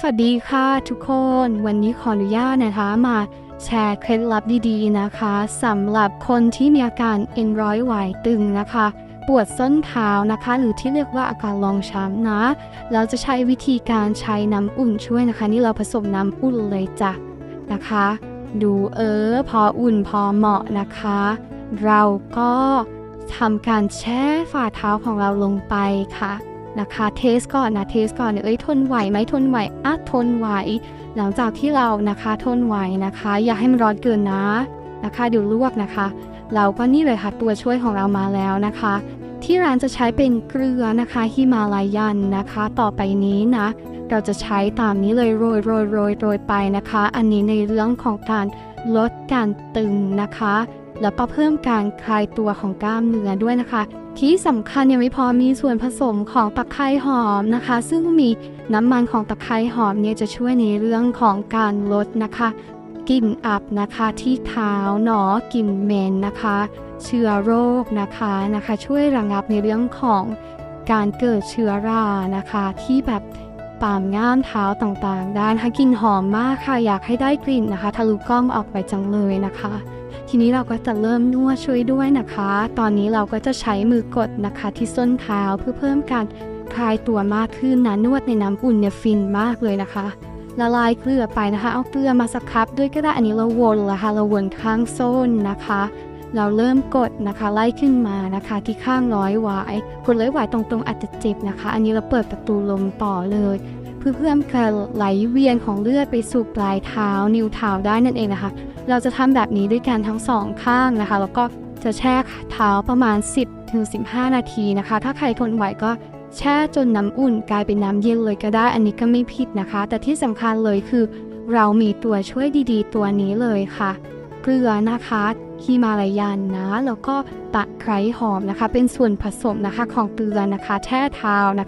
สวัสดีค่ะทุกคน วันนี้ขออนุญาตนะคะมาแชร์เคล็ดลับดีๆนะคะสำหรับคนที่มีอาการเอ็นร้อยไหวตึงนะคะ ปวดส้นเท้านะคะ หรือที่เรียกว่าอาการลองช้ำนะ เราจะใช้วิธีการใช้น้ำอุ่นช่วยนะคะ นี่เราผสมน้ำอุ่นเลยจ้ะนะคะ ดูเออ พออุ่นพอเหมาะนะคะ เราก็ทำการแช่ฝ่าเท้าของเราลงไปค่ะ นะคะ เทสก่อนนะเทสก่อนเนี่ยเอ้ยทนไหวไหมทนไหวอะทนไหว หลังจากที่เรานะคะทนไหวนะคะ อย่าให้มันร้อนเกินนะนะคะเดี๋ยวลวกนะคะ เราก็นี่เลยค่ะตัวช่วยของเรามาแล้วนะคะ ที่ร้านจะใช้เป็นเกลือนะคะฮิมาลายันนะคะ ต่อไปนี้นะเราจะใช้ตามนี้เลยโรยโรยโรยโรยไปนะคะ อันนี้ในเรื่องของการ ลดการตึงนะคะ แล้วก็เพิ่มการคลายตัวของกล้ามเนื้อด้วยนะคะ ที่สำคัญยังไม่พอมีส่วนผสมของตะไคร้หอมนะคะ ซึ่งมีน้ำมันของตะไคร้หอมเนี่ยจะช่วยในเรื่องของการลดนะคะกลิ่นอับนะคะที่เท้าเนาะกลิ่นเหม็นนะคะ เชื้อโรคนะคะนะคะ ช่วยระงับในเรื่องของการเกิดเชื้อรานะคะที่แบบ ตามง่ามเท้าต่างๆได้นะคะกลิ่นหอมมากค่ะ อยากให้ได้กลิ่นนะคะ ทะลุกล้องออกไปจังเลยนะคะ ทีนี้เราก็จะเริ่มนวดช่วยด้วยนะคะ ตอนนี้เราก็จะใช้มือกดนะคะที่ส้นเท้าเพื่อเพิ่มการคลายตัวมากขึ้นนะนวดในน้ำอุ่นเนี่ยฟินมากเลยนะคะละลายเกลือไปนะคะ เอาเกลือมาสครับด้วยก็ได้อันนี้เราวนละค่ะเราวนข้างส้นนะคะ เราเริ่มกดนะคะไล่ขึ้นมานะคะที่ข้างร้อยหวายกดร้อยหวายตรงๆอาจจะเจ็บนะคะ อันนี้เราเปิดประตูลมต่อเลยเพื่อเพิ่มการไหลเวียนของเลือดไปสู่ปลายเท้า นิ้วเท้าได้นั่นเองนะคะ เราจะทำแบบนี้ด้วยกันทั้งสองข้างนะคะ แล้วก็จะแช่เท้าประมาณ 10ถึง15 นาทีนะคะ ถ้าใครทนไหวก็แช่จนน้ำอุ่นกลายเป็นน้ำเย็นเลยก็ได้ อันนี้ก็ไม่ผิดนะคะ แต่ที่สำคัญเลยคือ เรามีตัวช่วยดีๆ ตัวนี้เลยค่ะ เกลือนะคะฮิมาลายันนะ แล้วก็ตะไคร้หอมนะคะ เป็นส่วนผสมนะคะของเกลือนะคะ แช่เท้านะคะ